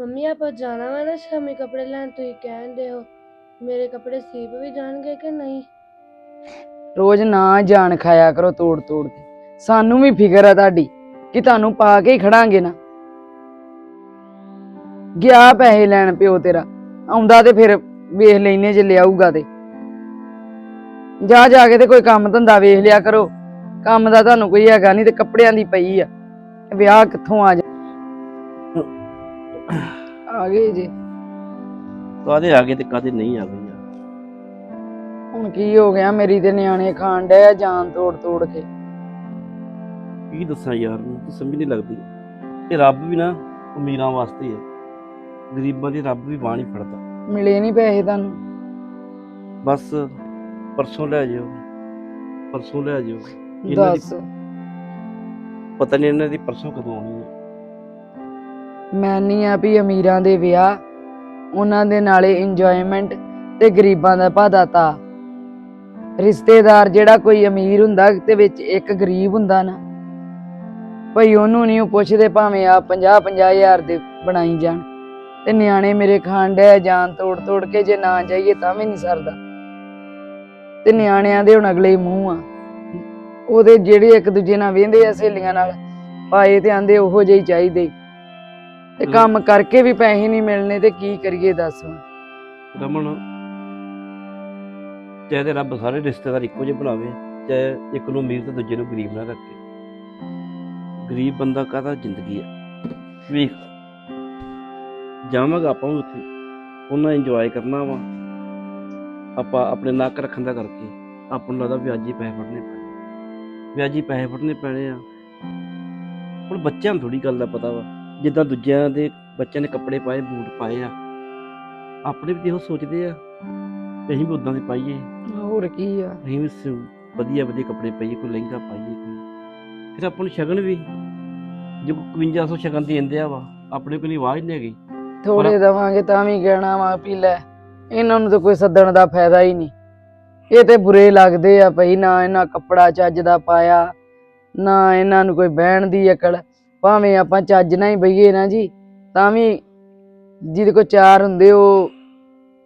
Mummy, ਆਪਾਂ ਜਾਣਾ ਵਾ ਨਾ ਸ਼ਾਮੀ ਕੱਪੜੇ ਲੈਣ, ਤੁਸੀਂ ਕਹਿੰਦੇ ਹੋ। ਮੇਰੇ ਕੱਪੜੇ ਸੀਪ ਵੀ ਜਾਣਗੇ ਕਿ ਨਹੀਂ? ਰੋਜ਼ ਨਾ ਜਾਣ ਖਾਇਆ ਕਰੋ ਤੋੜ ਤੋੜ ਕੇ। ਸਾਨੂੰ ਵੀ ਫਿਕਰ ਆ ਤੁਹਾਡੀ ਕਿ ਤੁਹਾਨੂੰ ਪਾ ਕੇ ਹੀ ਖੜਾਂਗੇ ਨਾ। ਗਿਆ ਪੈਸੇ ਲੈਣ ਪਿਓ ਤੇਰਾ, ਆਉਂਦਾ ਤੇ ਫਿਰ ਵੇਖ ਲੈਨੇ ਜੇ ਲਿਆਊਗਾ ਤੇ। ਜਾ ਜਾ ਕੇ ਤੇ ਕੋਈ ਕੰਮ ਧੰਦਾ ਵੇਖ ਲਿਆ ਕਰੋ। ਕੰਮ ਦਾ ਤੁਹਾਨੂੰ ਕੋਈ ਹੈਗਾ ਨਹੀਂ ਤੇ ਕੱਪੜਿਆਂ ਦੀ ਪਈ ਆ। ਵਿਆਹ ਕਿੱਥੋਂ ਆ ਜਾ ਆ ਗਏ ਜੀ। ਕਾਦੇ ਆ ਗਏ ਤੇ ਕਾਦੇ ਨਹੀਂ ਆ ਗਏ ਯਾਰ ਹੁਣ ਕੀ ਹੋ ਗਿਆ? ਮੇਰੀ ਤੇ ਨਿਆਣੇ ਖਾਣ ਡਏ ਆ ਜਾਨ ਤੋੜ ਤੋੜ ਕੇ। ਕੀ ਦੱਸਾਂ ਯਾਰ ਮੈਨੂੰ ਤਾਂ ਸਮਝ ਨਹੀਂ ਲੱਗਦੀ। ਇਹ ਰੱਬ ਵੀ ਨਾ ਅਮੀਰਾਂ ਵਾਸਤੇ ਹੈ ਗਰੀਬਾਂ ਦੀ ਰੱਬ ਵੀ ਬਾਂਹ ਨਹੀਂ ਫੜਦਾ। ਮਿਲੇ ਨਹੀਂ ਪੈਸੇ ਤੁਹਾਨੂੰ। ਬਸ ਪਰਸੋਂ ਲੈ ਜਿਓ। ਪਰਸੋਂ ਲੈ ਜਿਓ। ਇਹਨਾਂ ਦੀ ਦੱਸ। ਪਤਾ ਨਹੀਂ ਇਹਨਾਂ ਦੀ ਪਰਸੋਂ ਕਦੋਂ ਆਉਣੀ ਹੈ ਮੈਂ ਨਹੀਂ ਆ ਵੀ ਅਮੀਰਾਂ ਦੇ ਵਿਆਹ, ਉਹਨਾਂ ਦੇ ਨਾਲੇ ਇੰਜੋਇਮੈਂਟ ਤੇ ਗਰੀਬਾਂ ਦਾ ਭਾਦਾਤਾ ਰਿਸ਼ਤੇਦਾਰ ਜਿਹੜਾ ਕੋਈ ਅਮੀਰ ਹੁੰਦਾ, ਤੇ ਵਿੱਚ ਇੱਕ ਗਰੀਬ ਹੁੰਦਾ ਨਾ, ਭਈ ਉਹਨੂੰ ਨਹੀਂ ਉਹ ਪੁੱਛਦੇ ਭਾਵੇਂ ਆ 50 50 ਹਜ਼ਾਰ ਦੇ ਬਣਾਈ ਜਾਣ, ਤੇ ਨਿਆਣੇ ਮੇਰੇ ਖਾਣ ਡਿਆ ਜਾਨ ਤੋੜ ਤੋੜ ਕੇ ਜੇ ਨਾ ਜਾਈਏ ਤਾਂ ਵੀ ਨਹੀਂ ਸਰਦਾ। ਤੇ ਨਿਆਣਿਆਂ ਦੇ ਹੁਣ ਅਗਲੇ ਮੂੰਹ ਆ। ਉਹਦੇ ਜਿਹੜੇ ਇੱਕ ਦੂਜੇ ਨਾਲ ਵੇਂਦੇ ਆ ਸਹੇਲੀਆਂ ਨਾਲ, ਪਾਏ ਤੇ ਆਂਦੇ ਉਹੋ ਜਿਹੀ ਚਾਹੀਦੇ। ਤੇ ਕੰਮ ਕਰਕੇ ਵੀ ਪੈਸੇ ਨਹੀਂ ਮਿਲਣੇ ਤੇ ਕੀ ਕਰੀਏ ਦੱਸ ਹੁਣ। ਰਮਨ, ਚਾਹੇ ਤੇ ਰੱਬ ਸਾਰੇ ਰਿਸ਼ਤੇਦਾਰ ਇੱਕੋ ਜਿਹੇ ਬਣਾਵੇ ਚਾਹੇ ਇੱਕ ਨੂੰ ਅਮੀਰ ਤੇ ਦੂਜੇ ਨੂੰ ਗਰੀਬ ਨਾ ਰੱਖੇ। ਗਰੀਬ ਬੰਦਾ ਕਾਹਦਾ ਜ਼ਿੰਦਗੀ ਹੈ ਵੇਖ, ਜਾਵਾਂਗਾ ਆਪਾਂ ਵੀ ਉੱਥੇ, ਉਹਨਾਂ ਇੰਜੋਏ ਕਰਨਾ ਵਾ। ਆਪਾਂ ਆਪਣੇ ਨੱਕ ਰੱਖਣ ਦਾ ਕਰਕੇ ਆਪਾਂ ਨੂੰ ਲੱਗਦਾ ਵਿਆਜੀ ਪੈਸੇ ਫੜਨੇ ਪੈਣੇ। ਵਿਆਜੀ ਪੈਸੇ ਫੜਨੇ ਪੈਣੇ ਆ। ਹੁਣ ਬੱਚਿਆਂ ਨੂੰ ਥੋੜੀ ਗੱਲ ਦਾ ਪਤਾ ਵਾ। ਜਿੱਦਾਂ ਦੂਜਿਆਂ ਦੇ ਬੱਚਿਆਂ ਨੇ ਕੱਪੜੇ ਪਾਏ ਬੂਟ ਪਾਏ ਆ। ਆਪਣੇ ਵੀ ਇਹੋ ਸੋਚਦੇ ਆ ਕਿ ਅਸੀਂ ਵੀ ਉਦਾਂ ਦੇ ਪਾਈਏ। ਹੋਰ ਕੀ ਆ? ਅਸੀਂ ਵੀ ਸ- ਵਧੀਆ ਵਧੀਆ ਕੱਪੜੇ ਪਾਈਏ ਕੋਈ ਲਹਿੰਗਾ ਪਾਈਏ ਕੋਈ। ਫਿਰ ਆਪਾਂ ਨੂੰ ਸ਼ਗਨ ਵੀ ਜੇ ਕੋਈ 5100 ਸ਼ਗਨ ਦੇ ਦਿੰਦੇ ਆ ਵਾ ਆਪਣੇ ਕੋਲ ਨਹੀਂ ਆਵਾਜ਼ ਨਹੀਂ ਹੈਗੀ। ਥੋੜੇ ਦਵਾਂਗੇ ਤਾਂ ਵੀ ਕਹਿਣਾ ਵਾ ਵੀ ਲੈ ਇਹਨਾਂ ਨੂੰ ਤਾਂ ਕੋਈ ਸੱਦਣ ਦਾ ਫਾਇਦਾ ਹੀ ਨਹੀਂ। ਇਹ ਤੇ ਬੁਰੇ ਲੱਗਦੇ ਆ ਭਈ ਨਾ ਇਹਨਾਂ ਕੱਪੜਾ ਚੱਜ ਦਾ ਪਾਇਆ ਨਾ ਇਹਨਾਂ ਨੂੰ ਕੋਈ ਬਹਿਣ ਦੀ ਅਕਲ। ਭਾਵੇਂ ਆਪਾਂ ਚੱਜ ਨਾਲ ਹੀ ਬਈਏ ਨਾ ਜੀ, ਤਾਂ ਵੀ ਜਿਹਦੇ ਕੋ ਚਾਰ ਹੁੰਦੇ, ਉਹ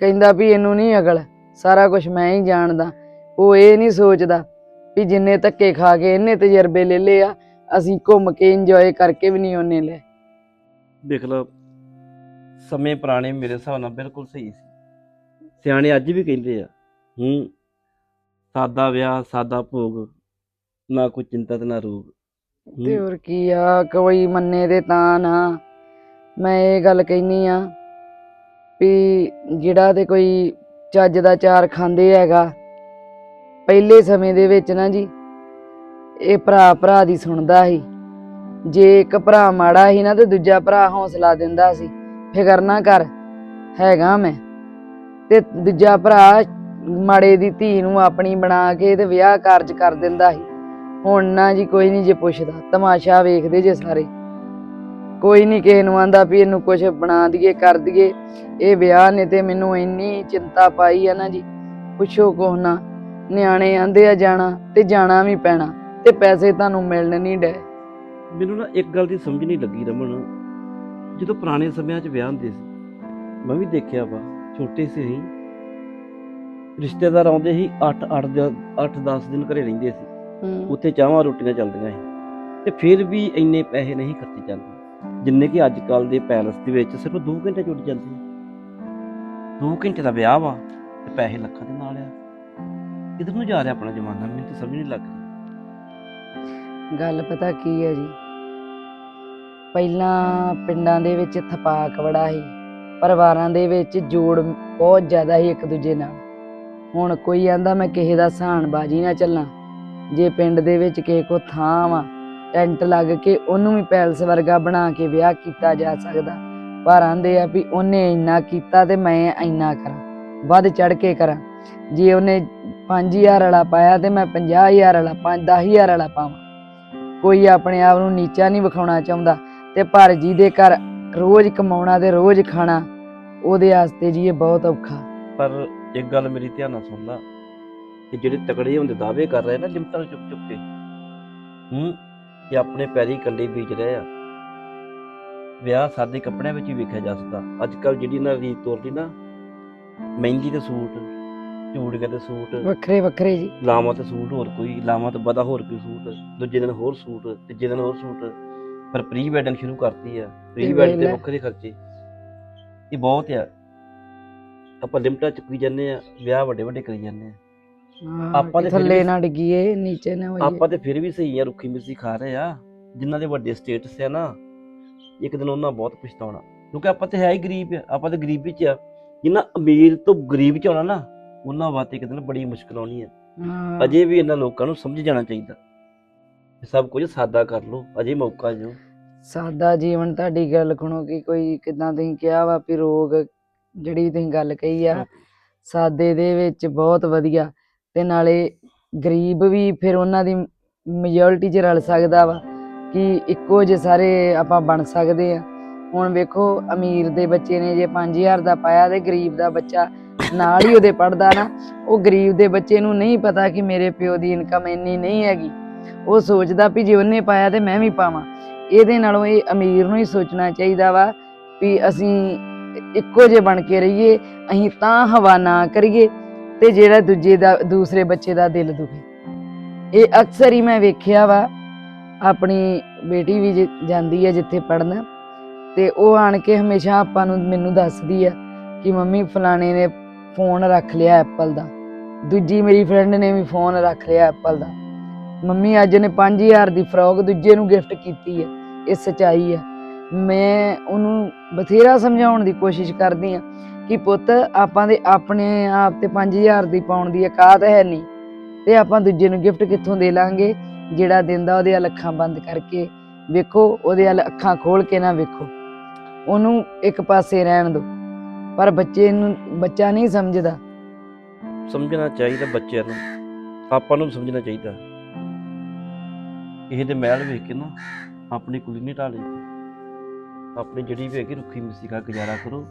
ਕਹਿੰਦਾ ਵੀ ਇਹਨੂੰ ਨਹੀਂ ਅਕਲ, ਸਾਰਾ ਕੁਝ ਮੈਂ ਹੀ ਜਾਣਦਾ। ਉਹ ਇਹ ਨਹੀਂ ਸੋਚਦਾ ਵੀ ਜਿੰਨੇ ਧੱਕੇ ਖਾ ਕੇ ਇਹਨੇ ਤਜਰਬੇ ਲੈ ਲਏ ਆ, ਅਸੀਂ ਘੁੰਮ ਕੇ ਇੰਜੋਏ ਕਰਕੇ ਵੀ ਨਹੀਂ ਉਹਨੇ ਲੈ ਦੇਖ ਲਓ, ਸਮੇਂ ਪੁਰਾਣੇ ਮੇਰੇ ਹਿਸਾਬ ਨਾਲ ਬਿਲਕੁਲ ਸਹੀ ਸੀ। ਸਿਆਣੇ ਅੱਜ ਵੀ ਕਹਿੰਦੇ ਆ, ਹੂੰ, ਸਾਦਾ ਵਿਆਹ, ਸਾਦਾ ਭੋਗ, ਨਾ ਕੋਈ ਚਿੰਤਾ ਤੇ ਨਾ ਰੋਗ। ਤੇ ਹੋਰ ਕੀ ਆ? ਕੋਈ ਮੰਨੇ ਤੇ ਤਾਂ ਨਾ। ਮੈਂ ਇਹ ਗੱਲ ਕਹਿਨੀ ਆ ਵੀ ਜਿਹੜਾ ਤੇ ਕੋਈ ਚੱਜ ਦਾ ਚਾਰ ਖਾਂਦੇ ਹੈਗਾ, ਪਹਿਲੇ ਸਮੇਂ ਦੇ ਵਿੱਚ ਨਾ ਜੀ, ਇਹ ਭਰਾ ਭਰਾ ਦੀ ਸੁਣਦਾ ਸੀ। ਜੇ ਇੱਕ ਭਰਾ ਮਾੜਾ ਸੀ ਨਾ ਤੇ ਦੂਜਾ ਭਰਾ ਹੌਸਲਾ ਦਿੰਦਾ ਸੀ। ਫਿਕਰ ਨਾ ਕਰ, ਹੈਗਾ ਮੈਂ। ਤੇ ਦੂਜਾ ਭਰਾ ਮਾੜੇ ਦੀ ਧੀ ਨੂੰ ਆਪਣੀ ਬਣਾ ਕੇ ਤੇ ਵਿਆਹ ਕਾਰਜ ਕਰ ਦਿੰਦਾ ਸੀ। ਹੁਣ ਨਾ ਜੀ ਕੋਈ ਨਹੀਂ ਜੇ ਪੁੱਛਦਾ, ਤਮਾਸ਼ਾ ਵੇਖਦੇ ਜੇ ਸਾਰੇ। ਕੋਈ ਨਹੀਂ ਕਿਸੇ ਨੂੰ ਆਂਦਾ ਵੀ ਇਹਨੂੰ ਕੁਝ ਬਣਾ ਦਈਏ, ਕਰ ਦਈਏ। ਇਹ ਵਿਆਹ ਨੇ ਤੇ ਮੈਨੂੰ ਇੰਨੀ ਚਿੰਤਾ ਪਾਈ ਆ ਨਾ ਜੀ। ਪੁੱਛੋ ਕੁਛ ਨਾ, ਨਿਆਣੇ ਆਂਦੇ ਆ ਜਾਣਾ ਤੇ ਜਾਣਾ ਵੀ ਪੈਣਾ ਤੇ ਪੈਸੇ ਤੁਹਾਨੂੰ ਮਿਲਣ ਨਹੀਂ ਡੇ ਮੈਨੂੰ ਨਾ ਇੱਕ ਗੱਲ ਦੀ ਸਮਝ ਨਹੀਂ ਲੱਗੀ ਰਮਨ। ਜਦੋਂ ਪੁਰਾਣੇ ਸਮਿਆਂ 'ਚ ਵਿਆਹ ਹੁੰਦੇ ਸੀ, ਮੈਂ ਵੀ ਦੇਖਿਆ ਵਾ, ਛੋਟੇ ਸੀ ਅਸੀਂ। ਰਿਸ਼ਤੇਦਾਰ ਆਉਂਦੇ ਸੀ 8 8 8 10 ਦਿਨ ਘਰੇ ਰਹਿੰਦੇ ਸੀ। ਉੱਥੇ ਚਾਹਾਂ ਰੋਟੀਆਂ ਚੱਲਦੀਆਂ ਸੀ। ਤੇ ਫਿਰ ਵੀ ਇੰਨੇ ਪੈਸੇ ਨਹੀਂ ਖਰਚੇ ਜਾਂਦੇ। ਜਿੰਨੇ ਕਿ ਅੱਜ ਕੱਲ ਦੇ ਪੈਲਸ ਦੇ ਵਿੱਚ ਸਿਰਫ 2 ਘੰਟੇ ਜੁੜ ਜਾਂਦੇ 2 ਘੰਟੇ ਦਾ ਵਿਆਹ ਵਾ ਤੇ ਪੈਸੇ ਲੱਖਾਂ ਦੇ ਨਾਲ ਆ। ਕਿੱਧਰ ਨੂੰ ਜਾ ਰਿਹਾ ਆਪਣਾ ਜ਼ਮਾਨਾ? ਮੈਨੂੰ ਤਾਂ ਸਮਝ ਨਹੀਂ ਲੱਗ ਰਹੀ। ਗੱਲ ਪਤਾ ਕੀ ਹੈ ਜੀ? ਪਹਿਲਾਂ ਪਿੰਡਾਂ ਦੇ ਵਿੱਚ ਥਪਾਕ ਬੜਾ ਸੀ। ਪਰਿਵਾਰਾਂ ਦੇ ਵਿੱਚ ਜੋੜ ਬਹੁਤ ਜ਼ਿਆਦਾ ਸੀ ਇੱਕ ਦੂਜੇ ਨਾਲ। ਹੁਣ ਕੋਈ ਆਂਦਾ ਮੈਂ ਕਿਸੇ ਦਾ ਸਾਨ ਬਾਜੀ ਨਾ ਚੱਲਾਂ। ਜੇ ਪਿੰਡ ਦੇ ਵਿੱਚ ਕਿਸੇ ਕੋ ਥਾਂ ਵਾ, ਟੈਂਟ ਲੱਗ ਕੇ ਉਹਨੂੰ ਵੀ ਪੈਲਸ ਵਰਗਾ ਬਣਾ ਕੇ ਵਿਆਹ ਕੀਤਾ ਜਾ ਸਕਦਾ। ਪਰ ਆਂਦੇ ਆ ਵੀ ਉਹਨੇ ਇੰਨਾ ਕੀਤਾ ਤੇ ਮੈਂ ਇੰਨਾ ਕਰਾਂ, ਵੱਧ ਚੜ ਕੇ ਕਰਾਂ। ਜੇ ਉਹਨੇ 5000 ਵਾਲਾ ਪਾਇਆ ਤੇ ਮੈਂ 50000 ਵਾਲਾ 5 10000 ਵਾਲਾ ਪਾਵਾਂ। ਕੋਈ ਆਪਣੇ ਆਪ ਨੂੰ ਨੀਚਾ ਨਹੀਂ ਵਿਖਾਉਣਾ ਚਾਹੁੰਦਾ ਤੇ ਪਰ ਜਿਹਦੇ ਘਰ ਰੋਜ਼ ਕਮਾਉਣਾ ਤੇ ਰੋਜ਼ ਖਾਣਾ, ਉਹਦੇ ਵਾਸਤੇ ਜੀ ਇਹ ਬਹੁਤ ਔਖਾ। ਪਰ ਇੱਕ ਗੱਲ ਮੇਰੀ ਧਿਆਨ ਨਾਲ ਸੁਣ ਕਿ ਜਿਹੜੇ ਤਕੜੇ ਹੁੰਦੇ ਦਾਅਵੇ ਕਰ ਰਹੇ ਨਾ ਲਿਮਟਾਂ ਨੂੰ ਚੁੱਕ ਚੁੱਕ ਕੇ। ਹੂੰ ਇਹ ਆਪਣੇ ਪੈਰੀ ਕੰਡੇ ਬੀਜ ਰਹੇ ਆ। ਵਿਆਹ ਸਾਦੇ ਕੱਪੜਿਆਂ ਵਿੱਚ ਹੀ ਵੇਖਿਆ ਜਾ ਸਕਦਾ। ਅੱਜ ਕੱਲ ਜਿਹੜੀ ਨਾ ਰੀਤ ਤੋਰਦੀ ਨਾ ਮਹਿੰਦੀ ਤੇ ਸੂਟ ਚੂੜੀਆਂ ਤੇ ਸੂਟ ਵੱਖਰੇ ਵੱਖਰੇ ਜੀ। ਲਾਵਾਂ ਤੇ ਸੂਟ ਹੋਰ ਕੋਈ ਲਾਵਾਂ ਤੋਂ ਬਾਅਦ ਹੋਰ ਕੋਈ ਸੂਟ ਦੂਜੇ ਦਿਨ ਹੋਰ ਸੂਟ ਤੀਜੇ ਦਿਨ ਹੋਰ ਸੂਟ। ਪਰ ਪ੍ਰੀ ਵੈਡਿੰਗ ਸ਼ੁਰੂ ਕਰਤੀ ਆ। ਪ੍ਰੀ ਵੈਡਿੰਗ ਵੇਲੇ। ਵੱਖਰੇ ਖਰਚੇ। ਇਹ ਬਹੁਤ ਆ। ਆਪਾਂ ਲਿਮਟਾਂ ਚੁੱਕੀ ਜਾਂਦੇ ਆ ਵਿਆਹ ਵੱਡੇ ਵੱਡੇ ਕਰੀ ਜਾਂਦੇ ਆ। ਆਪਾਂ ਤੇ ਥੱਲੇ ਨਾ ਡਿੱਗੀਏ ਨੀਚੇ ਨਾ ਹੋਈਏ। ਆਪਾਂ ਤੇ ਫਿਰ ਵੀ ਸਹੀ ਆ ਰੁੱਖੀ ਮਿਰਚੀ ਖਾ ਰਹੇ ਆ। ਜਿਨ੍ਹਾਂ ਦੇ ਵੱਡੇ ਸਟੇਟਸ ਆ ਨਾ ਇੱਕ ਦਿਨ ਉਹਨਾਂ ਬਹੁਤ ਪਛਤਾਉਣਾ। ਕਿਉਂਕਿ ਆਪਾਂ ਤੇ ਹੈ ਹੀ ਗਰੀਬ ਆ ਆਪਾਂ ਤੇ ਗਰੀਬੀ ਚ ਆ। ਜਿਨ੍ਹਾਂ ਅਮੀਰ ਤੋਂ ਗਰੀਬ ਚ ਆਉਣਾ ਨਾ ਉਹਨਾਂ ਵਾਸਤੇ ਇੱਕ ਦਿਨ ਬੜੀ ਮੁਸ਼ਕਲ ਆਉਣੀ ਆ। ਅਜੇ ਵੀ ਇਹਨਾਂ ਲੋਕਾਂ ਨੂੰ ਸਮਝ ਜਾਣਾ ਚਾਹੀਦਾ। ਇਹ ਸਭ ਕੁਝ ਸਾਦਾ ਕਰ ਲਓ ਅਜੇ ਮੌਕਾ ਜੋ ਸਾਦਾ ਜੀਵਨ ਤੁਹਾਡੀ ਗੱਲ ਸੁਣੋ ਕਿ ਕੋਈ ਕਿਦਾਂ ਤੁਸੀਂ ਕਿਹਾ ਵਾ ਵੀ ਰੋਗ ਜਿਹੜੀ ਤੁਸੀਂ ਗੱਲ ਕਹੀ ਆ ਸਾਦੇ ਦੇ ਵਿੱਚ ਬਹੁਤ ਵਧੀਆ। ਅਤੇ ਨਾਲੇ ਗਰੀਬ ਵੀ ਫਿਰ ਉਹਨਾਂ ਦੀ ਮੈਜੋਰਿਟੀ 'ਚ ਰਲ ਸਕਦਾ ਵਾ ਕਿ ਇੱਕੋ ਜਿਹੇ ਸਾਰੇ ਆਪਾਂ ਬਣ ਸਕਦੇ ਆ। ਹੁਣ ਵੇਖੋ, ਅਮੀਰ ਦੇ ਬੱਚੇ ਨੇ ਜੇ 5000 ਦਾ ਪਾਇਆ ਤੇ ਗਰੀਬ ਦਾ ਬੱਚਾ ਨਾਲ ਹੀ ਉਹਦੇ ਪੜਦਾ ਨਾ, ਉਹ ਗਰੀਬ ਦੇ ਬੱਚੇ ਨੂੰ ਨਹੀਂ ਪਤਾ ਕਿ ਮੇਰੇ ਪਿਓ ਦੀ ਇਨਕਮ ਇੰਨੀ ਨਹੀਂ ਹੈਗੀ। ਉਹ ਸੋਚਦਾ ਵੀ ਜੇ ਉਹਨੇ ਪਾਇਆ ਤੇ ਮੈਂ ਵੀ ਪਾਵਾਂ। ਇਹਦੇ ਨਾਲੋਂ ਇਹ ਅਮੀਰ ਨੂੰ ਹੀ ਸੋਚਣਾ ਚਾਹੀਦਾ ਵਾ ਵੀ ਅਸੀਂ ਇੱਕੋ ਜਿਹੇ ਬਣ ਕੇ ਰਹੀਏ, ਅਸੀਂ ਤਾਂ ਹਵਾ ਨਾ ਕਰੀਏ। ਤੇ ਜਿਹੜਾ ਦੂਜੇ ਦਾ, ਦੂਸਰੇ ਬੱਚੇ ਦਾ ਦਿਲ ਦੁਖੇ। ਇਹ ਅਕਸਰ ਹੀ ਮੈਂ ਵੇਖਿਆ ਵਾ, ਆਪਣੀ ਬੇਟੀ ਵੀ ਜਾਂਦੀ ਹੈ ਜਿੱਥੇ ਪੜਨ ਤੇ ਉਹ ਆਣ ਕੇ ਹਮੇਸ਼ਾ ਆਪਾਂ ਨੂੰ ਮੈਨੂੰ ਦੱਸਦੀ ਆ ਕਿ ਮੰਮੀ ਫਲਾਣੇ ਨੇ ਫੋਨ ਰੱਖ ਲਿਆ ਐਪਲ ਦਾ। ਦੂਜੀ ਮੇਰੀ ਫਰੈਂਡ ਨੇ ਵੀ ਫੋਨ ਰੱਖ ਲਿਆ ਐਪਲ ਦਾ। ਮੰਮੀ ਅੱਜ ਨੇ 5000 ਦੀ ਫਰੋਕ ਦੂਜੇ ਨੂੰ ਗਿਫਟ ਕੀਤੀ ਹੈ ਇਹ ਸਚਾਈ ਹੈ ਮੈਂ ਉਹਨੂੰ ਬਥੇਰਾ ਸਮਝਾਉਣ ਦੀ ਕੋਸ਼ਿਸ਼ ਕਰਦੀ ਆ ਕਿ ਪੁੱਤ ਆਪਾਂ ਦੇ ਆਪਣੇ ਆਪ ਤੇ 5000 ਦੀ ਪਾਉਣ ਦੀ ਔਕਾਤ ਹੈ ਨਹੀਂ। ਤੇ ਆਪਾਂ ਦੂਜੇ ਨੂੰ ਗਿਫਟ ਕਿੱਥੋਂ ਦੇ ਲਾਂਗੇ? ਜਿਹੜਾ ਦਿੰਦਾ ਉਹਦੇ ਵੱਲ ਅੱਖਾਂ ਬੰਦ ਕਰਕੇ ਵੇਖੋ, ਉਹਦੇ ਵੱਲ ਅੱਖਾਂ ਖੋਲ ਕੇ ਨਾ ਵੇਖੋ। ਉਹਨੂੰ ਇੱਕ ਪਾਸੇ ਰਹਿਣ ਦਿਓ। ਪਰ ਬੱਚੇ ਨੂੰ, ਬੱਚਾ ਨਹੀਂ ਸਮਝਦਾ। ਸਮਝਣਾ ਚਾਹੀਦਾ ਬੱਚਿਆਂ ਨੂੰ। ਆਪਾਂ ਨੂੰ ਵੀ ਸਮਝਣਾ ਚਾਹੀਦਾ। ਇਹ ਦੇ ਮਹਿਲ ਵੇਖ ਕੇ ਨਾ ਆਪਣੀ ਕੁੜੀ ਨਹੀਂ ਢਾਲੀ ਆਪਣੀ ਜਿਹੜੀ ਵੀ ਹੈਗੀ ਰੁੱਖੀ ਮਿੱਸੀ ਖਾ ਗੁਜ਼ਾਰਾ ਕਰੋ।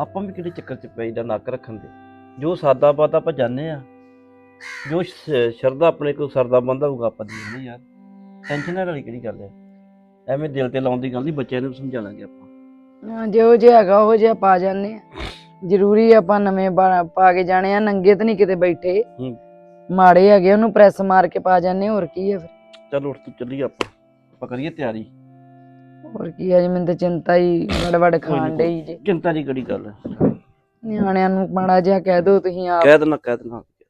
ਆਪਾਂ ਵੀ ਕਿਹੜੇ ਚੱਕਰ ਚ ਪਈ ਦਾ ਨੱਕ ਰੱਖਣ ਦੇ? ਜੋ ਸਾਦਾ ਬਾਤ ਆਪਾਂ ਜਾਣਦੇ ਆ ਜੋ ਸ਼- ਸ਼ਰਧਾ ਆਪਣੇ ਕੋਲ ਸਰਦਾ ਬੰਦਾ ਹੋਊਗਾ ਆਪਾਂ ਦੀ ਨਹੀਂ ਯਾਰ। ਟੈਨਸ਼ਨ ਵਾਲੀ ਕਿਹੜੀ ਗੱਲ ਹੈ? ਐਵੇਂ ਦਿਲ ਤੇ ਲਾਉਣ ਦੀ ਗੱਲ ਨਹੀਂ ਬੱਚਿਆਂ ਨੂੰ ਸਮਝਾ ਲਾਂਗੇ ਆਪਾਂ। ਹਾਂ, ਜਿਹੋ ਜਿਹਾ ਹੈਗਾ ਉਹ ਜਿਹਾ ਪਾ ਜਾਂਦੇ ਆ ਜ਼ਰੂਰੀ ਆਪਾਂ ਨਵੇਂ ਪਾ ਕੇ ਜਾਣੇ ਆ ਨੰਗੇ ਤੇ ਨਹੀਂ ਕਿਤੇ ਬੈਠੇ। ਮਾੜੇ ਹੈਗੇ ਉਹਨੂੰ ਪ੍ਰੈਸ ਮਾਰ ਕੇ ਪਾ ਜਾਂਦੇ ਹੋਰ ਕੀ ਹੈ ਫਿਰ। ਚਲ ਉੱਠ ਤੂੰ ਚੱਲੀਏ ਆਪਾਂ। ਆਪਾਂ ਕਰੀਏ ਤਿਆਰੀ। ਹੋਰ ਕੀ ਹੈ ਜੀ ਮੈਨੂੰ ਤਾਂ ਚਿੰਤਾ ਹੀ ਵੜ-ਵੜ ਖਾਣ ਡਈ ਜੇ। ਚਿੰਤਾ ਦੀ ਕਿਹੜੀ ਗੱਲ ਹੈ? ਨਿਆਣਿਆਂ ਨੂੰ ਮਾੜਾ ਜਿਹਾ ਕਹਿ ਦਿਓ ਤੁਸੀਂ ਆਪ। ਕਹਿ ਦੇਣਾ ਕਹਿ ਦੇਣਾ ਓਕੇ।